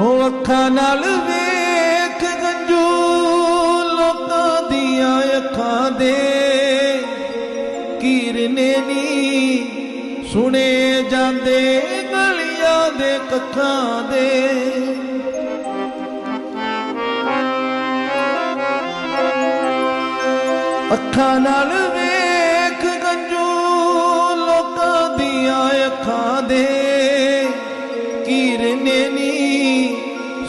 ਹੋ ਅੱਖਾਂ ਨਾਲ ਵੇਖ ਗੰਜੂ, ਲੋਕਾਂ ਦੀਆਂ ਅੱਖਾਂ ਦੇ ਕੀਰਨੇ ਨੀ ਸੁਣੇ ਜਾਂਦੇ, ਗਲੀਆਂ ਦੇ ਕੱਖਾਂ ਦੇ। ਅੱਖਾਂ ਨਾਲ ਵੇਖ ਗੰਜੂ, ਲੋਕਾਂ ਦੀਆਂ ਅੱਖਾਂ ਦੇ ਕੀਰਨੇ ਨੀ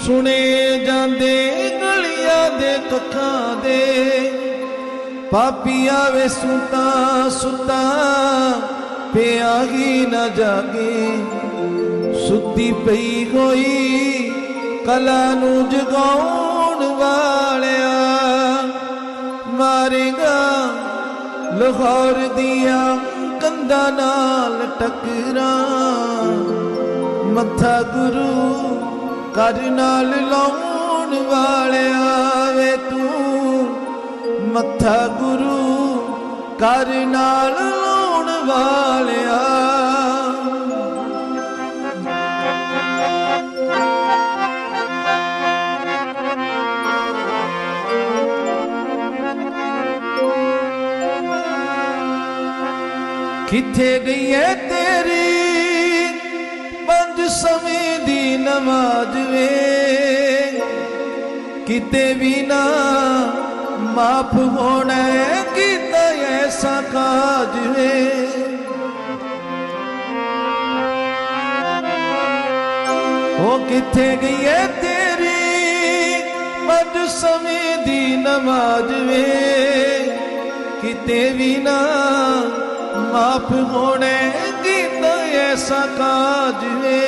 ਸੁਣੇ ਜਾਂਦੇ ਗਲੀਆਂ ਦੇ ਕੱਖਾਂ ਦੇ। ਪਾਪੀ ਆਵੇ ਸੁਤਾ ਸੁਤਾ ਪਿਆ ਹੀ ਨਾ ਜਾਗੇ। ਸੁੱਤੀ ਪਈ ਹੋਈ ਕਲਾ ਨੂੰ ਜਗਾਉਣ ਵਾਲਿਆ। ਮਾਰੇਗਾ ਲਾਹੌਰ ਦੀਆਂ ਕੰਧਾਂ ਨਾਲ ਟਕਰਾ। ਮੱਥਾ ਗੁਰੂ ਕਰ ਨਾਲ ਲਾਉਣ ਵਾਲਿਆ ਵੇ ਤੂੰ ਮੱਥਾ ਗੁਰੂ ਕਰ ਨਾਲ ਲਾਉਣ ਵਾਲਿਆ। ਕਿੱਥੇ ਗਈ ਏ ਤੇਰੀ ਪੰਜ ਸਮੇਂ ਦੀ ਨਮਾਜ਼ ਕਿਤੇ ਵੀ ਨਾ ਮਾਫ ਹੋਣਾ ਏ, ਕੀਤਾ ਐਸਾ ਕਾਜ ਵੇ ਉਹ ਕਿੱਥੇ ਗਈ ਏ ਤੇਰੀ? ਪੰਜ ਸਮੇਂ ਦੀ ਨਮਾਜ਼ ਵੇ ਕਿਤੇ ਵੀ ਨਾ ਮਾਫ ਹੋਣੇ ਕੀਤਾ ਐਸਾ ਕਾਜ ਵੇ